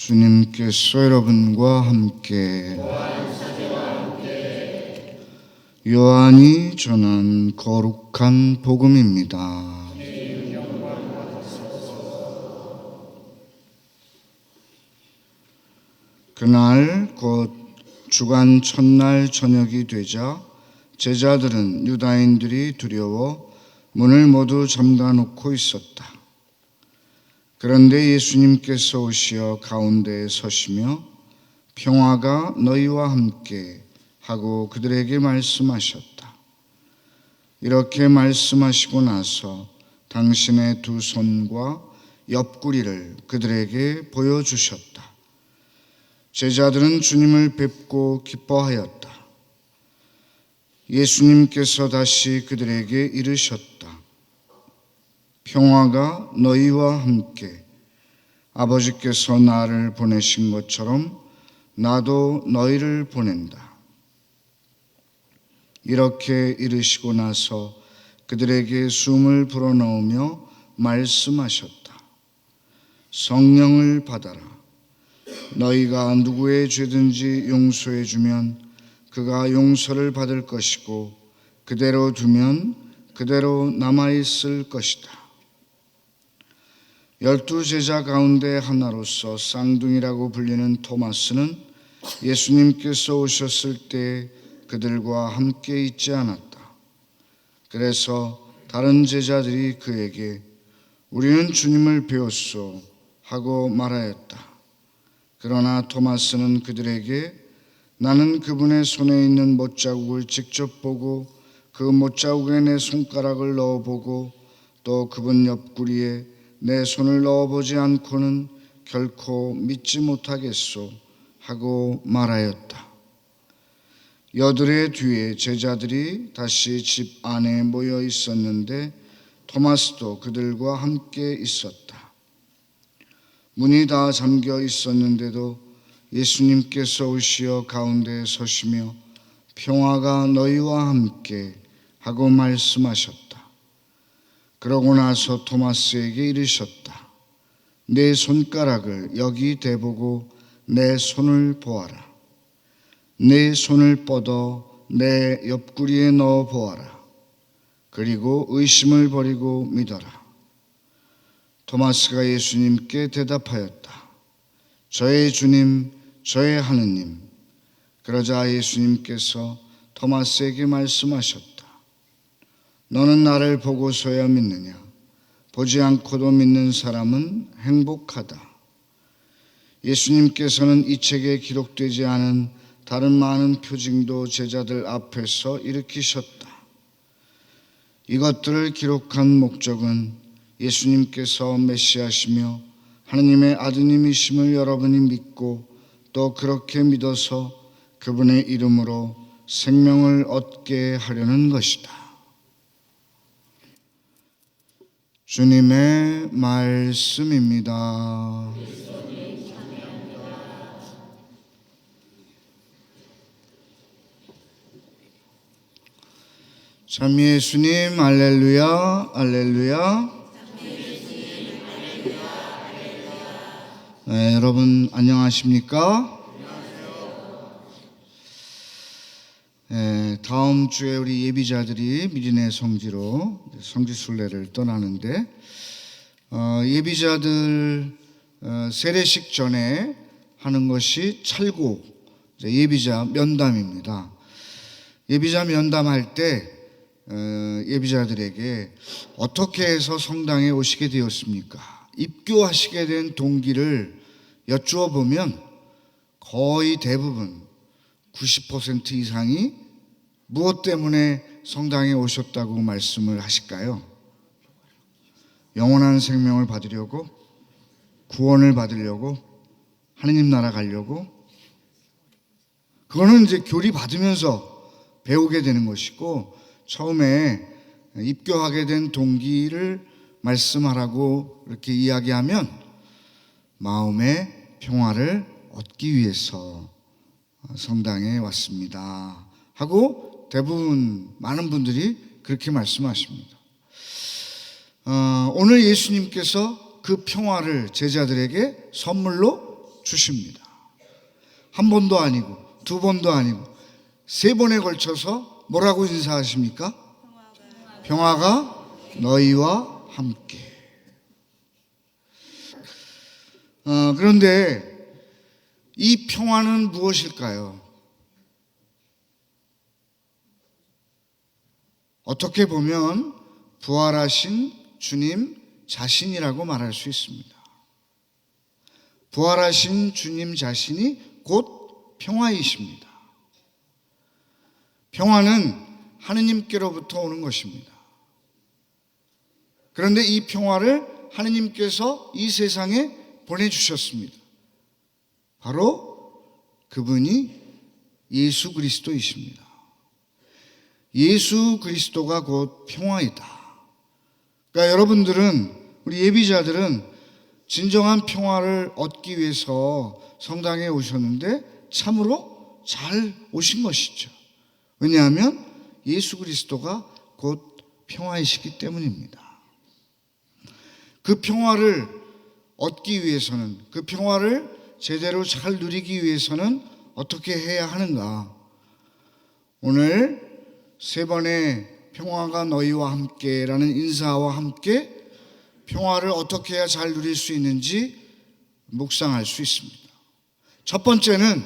주님께서 여러분과 함께 요한이 전한 거룩한 복음입니다. 그날 곧 주간 첫날 저녁이 되자 제자들은 유다인들이 두려워 문을 모두 잠가 놓고 있었다. 그런데 예수님께서 오시어 가운데에 서시며 평화가 너희와 함께 하고 그들에게 말씀하셨다. 이렇게 말씀하시고 나서 당신의 두 손과 옆구리를 그들에게 보여주셨다. 제자들은 주님을 뵙고 기뻐하였다. 예수님께서 다시 그들에게 이르셨다. 평화가 너희와 함께 아버지께서 나를 보내신 것처럼 나도 너희를 보낸다. 이렇게 이르시고 나서 그들에게 숨을 불어넣으며 말씀하셨다. 성령을 받아라. 너희가 누구의 죄든지 용서해 주면 그가 용서를 받을 것이고 그대로 두면 그대로 남아 있을 것이다. 열두 제자 가운데 하나로서 쌍둥이라고 불리는 토마스는 예수님께서 오셨을 때 그들과 함께 있지 않았다. 그래서 다른 제자들이 그에게 우리는 주님을 배웠소 하고 말하였다. 그러나 토마스는 그들에게 나는 그분의 손에 있는 못자국을 직접 보고 그 못자국에 내 손가락을 넣어보고 또 그분 옆구리에 내 손을 넣어보지 않고는 결코 믿지 못하겠소 하고 말하였다. 여들의 뒤에 제자들이 다시 집 안에 모여 있었는데 토마스도 그들과 함께 있었다. 문이 다 잠겨 있었는데도 예수님께서 오시어 가운데에 서시며 평화가 너희와 함께 하고 말씀하셨다. 그러고 나서 토마스에게 이르셨다. 내 손가락을 여기 대보고 내 손을 보아라. 내 손을 뻗어 내 옆구리에 넣어 보아라. 그리고 의심을 버리고 믿어라. 토마스가 예수님께 대답하였다. 저의 주님, 저의 하느님. 그러자 예수님께서 토마스에게 말씀하셨다. 너는 나를 보고서야 믿느냐? 보지 않고도 믿는 사람은 행복하다. 예수님께서는 이 책에 기록되지 않은 다른 많은 표징도 제자들 앞에서 일으키셨다. 이것들을 기록한 목적은 예수님께서 메시아시며 하느님의 아드님이심을 여러분이 믿고 또 그렇게 믿어서 그분의 이름으로 생명을 얻게 하려는 것이다. 주님의 말씀입니다. 참 예수님 알렐루야 알렐루야 네, 여러분 안녕하십니까? 네, 다음 주에 우리 예비자들이 미리네 성지로 성지 순례를 떠나는데 어, 예비자들 어, 세례식 전에 하는 것이 이제 예비자 면담입니다. 예비자 면담할 때 어, 예비자들에게 어떻게 해서 성당에 오시게 되었습니까? 입교하시게 된 동기를 여쭈어 보면 거의 대부분 90% 이상이 무엇 때문에 성당에 오셨다고 말씀을 하실까요? 영원한 생명을 받으려고 구원을 받으려고 하느님 나라 가려고 그거는 이제 교리 받으면서 배우게 되는 것이고 처음에 입교하게 된 동기를 말씀하라고 이렇게 이야기하면 마음의 평화를 얻기 위해서 성당에 왔습니다. 하고 대부분 많은 분들이 그렇게 말씀하십니다. 어, 오늘 예수님께서 그 평화를 제자들에게 선물로 주십니다. 한 번도 아니고 두 번도 아니고 세 번에 걸쳐서 뭐라고 인사하십니까? 평화가 너희와 함께. 어, 그런데 이 평화는 무엇일까요? 어떻게 보면 부활하신 주님 자신이라고 말할 수 있습니다. 부활하신 주님 자신이 곧 평화이십니다. 평화는 하느님께로부터 오는 것입니다. 그런데 이 평화를 하느님께서 이 세상에 보내주셨습니다. 바로 그분이 예수 그리스도이십니다. 예수 그리스도가 곧 평화이다. 그러니까 여러분들은 우리 예비자들은 진정한 평화를 얻기 위해서 성당에 오셨는데 참으로 잘 오신 것이죠. 왜냐하면 예수 그리스도가 곧 평화이시기 때문입니다. 그 평화를 얻기 위해서는 그 평화를 제대로 잘 누리기 위해서는 어떻게 해야 하는가? 오늘 세 번의 평화가 너희와 함께라는 인사와 함께 평화를 어떻게 해야 잘 누릴 수 있는지 묵상할 수 있습니다. 첫 번째는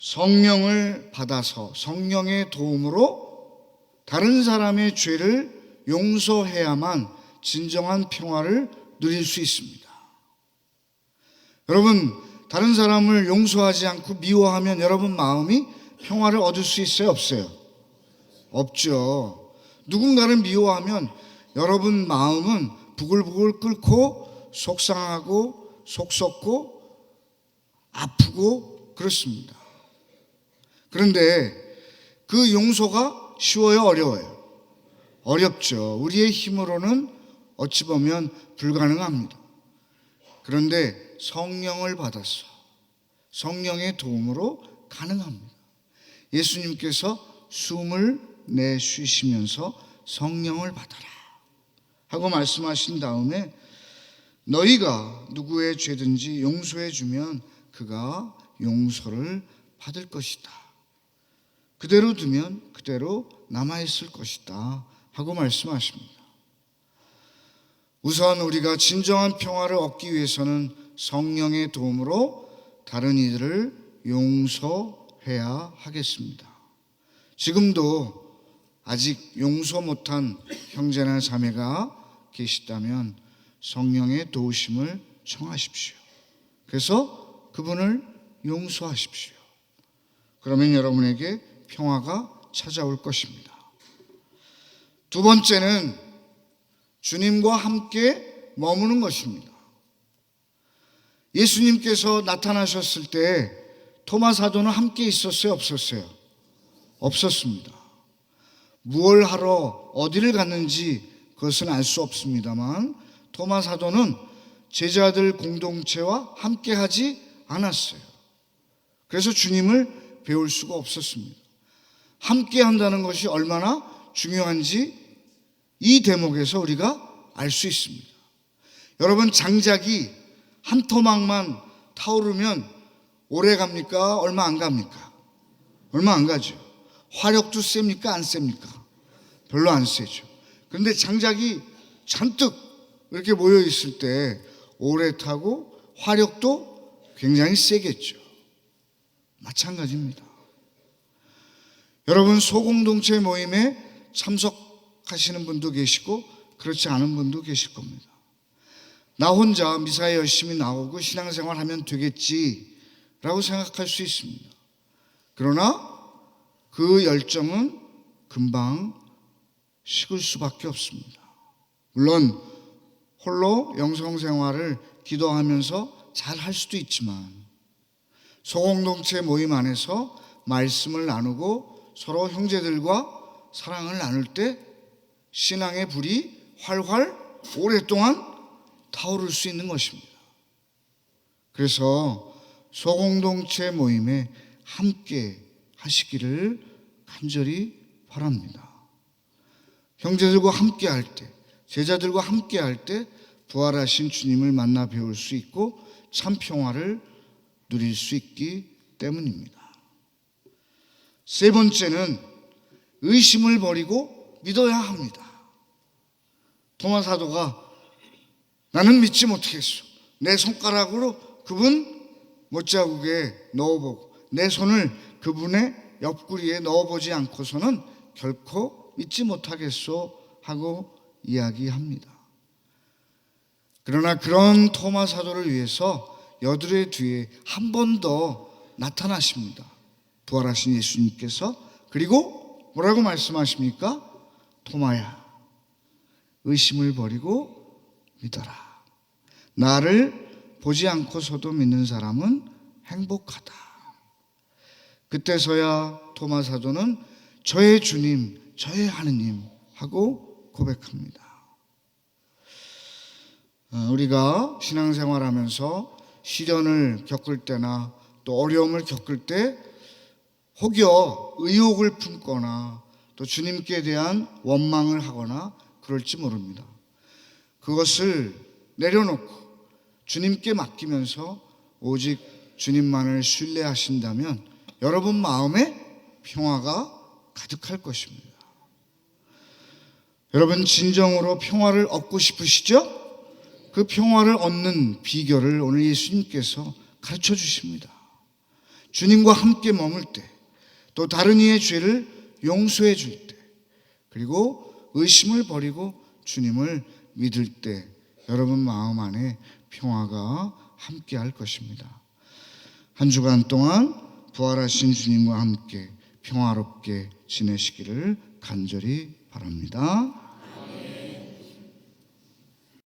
성령을 받아서 성령의 도움으로 다른 사람의 죄를 용서해야만 진정한 평화를 누릴 수 있습니다. 여러분, 다른 사람을 용서하지 않고 미워하면 여러분 마음이 평화를 얻을 수 있어요? 없어요? 없죠. 누군가를 미워하면 여러분 마음은 부글부글 끓고 속상하고 속썩고 아프고 그렇습니다. 그런데 그 용서가 쉬워요? 어려워요? 어렵죠. 우리의 힘으로는 어찌 보면 불가능합니다. 그런데 성령을 받아서 성령의 도움으로 가능합니다. 예수님께서 숨을 내쉬시면서 성령을 받아라 하고 말씀하신 다음에 너희가 누구의 죄든지 용서해 주면 그가 용서를 받을 것이다. 그대로 두면 그대로 남아 있을 것이다 하고 말씀하십니다. 우선 우리가 진정한 평화를 얻기 위해서는 성령의 도움으로 다른 이들을 용서 해야 하겠습니다. 지금도 아직 용서 못한 형제나 자매가 계시다면 성령의 도우심을 청하십시오. 그래서 그분을 용서하십시오. 그러면 여러분에게 평화가 찾아올 것입니다. 두 번째는 주님과 함께 머무는 것입니다. 예수님께서 나타나셨을 때 토마 사도는 함께 있었어요, 없었어요? 없었습니다. 무얼 하러 어디를 갔는지 그것은 알 수 없습니다만 토마 사도는 제자들 공동체와 함께 하지 않았어요. 그래서 주님을 배울 수가 없었습니다. 함께 한다는 것이 얼마나 중요한지 이 대목에서 우리가 알 수 있습니다. 여러분 장작이 한 토막만 타오르면 오래 갑니까? 얼마 안 갑니까? 얼마 안 가죠. 화력도 셉니까? 안 셉니까? 별로 안 세죠. 그런데 장작이 잔뜩 이렇게 모여 있을 때 오래 타고 화력도 굉장히 세겠죠. 마찬가지입니다. 여러분 소공동체 모임에 참석하시는 분도 계시고 그렇지 않은 분도 계실 겁니다. 나 혼자 미사에 열심히 나오고 신앙생활 하면 되겠지 라고 생각할 수 있습니다. 그러나 그 열정은 금방 식을 수밖에 없습니다. 물론 홀로 영성생활을 기도하면서 잘 할 수도 있지만 소공동체 모임 안에서 말씀을 나누고 서로 형제들과 사랑을 나눌 때 신앙의 불이 활활 오랫동안 타오를 수 있는 것입니다. 그래서 소공동체 모임에 함께 하시기를 간절히 바랍니다. 형제들과 함께 할 때, 제자들과 함께 할 때 부활하신 주님을 만나 배울 수 있고 참 평화를 누릴 수 있기 때문입니다. 세 번째는 의심을 버리고 믿어야 합니다. 도마 사도가 나는 믿지 못하겠어. 내 손가락으로 그분 못자국에 넣어보고 내 손을 그분의 옆구리에 넣어보지 않고서는 결코 믿지 못하겠소 하고 이야기합니다. 그러나 그런 토마 사도를 위해서 여드레 뒤에 한 번 더 나타나십니다. 부활하신 예수님께서 그리고 뭐라고 말씀하십니까? 토마야 의심을 버리고 믿어라. 나를 보지 않고서도 믿는 사람은 행복하다. 그때서야 토마 사도는 저의 주님, 저의 하느님 하고 고백합니다. 어, 우리가 신앙생활 하면서 시련을 겪을 때나 또 어려움을 겪을 때 혹여 의혹을 품거나 또 주님께 대한 원망을 하거나 그럴지 모릅니다. 그것을 내려놓고 주님께 맡기면서 오직 주님만을 신뢰하신다면 여러분 마음에 평화가 가득할 것입니다. 여러분 진정으로 평화를 얻고 싶으시죠? 그 평화를 얻는 비결을 오늘 예수님께서 가르쳐 주십니다. 주님과 함께 머물 때, 또 다른 이의 죄를 용서해 줄 때, 그리고 의심을 버리고 주님을 믿을 때, 여러분 마음 안에 평화가 함께 할 것입니다. 한 주간 동안 부활하신 주님과 함께 평화롭게 지내시기를 간절히 바랍니다.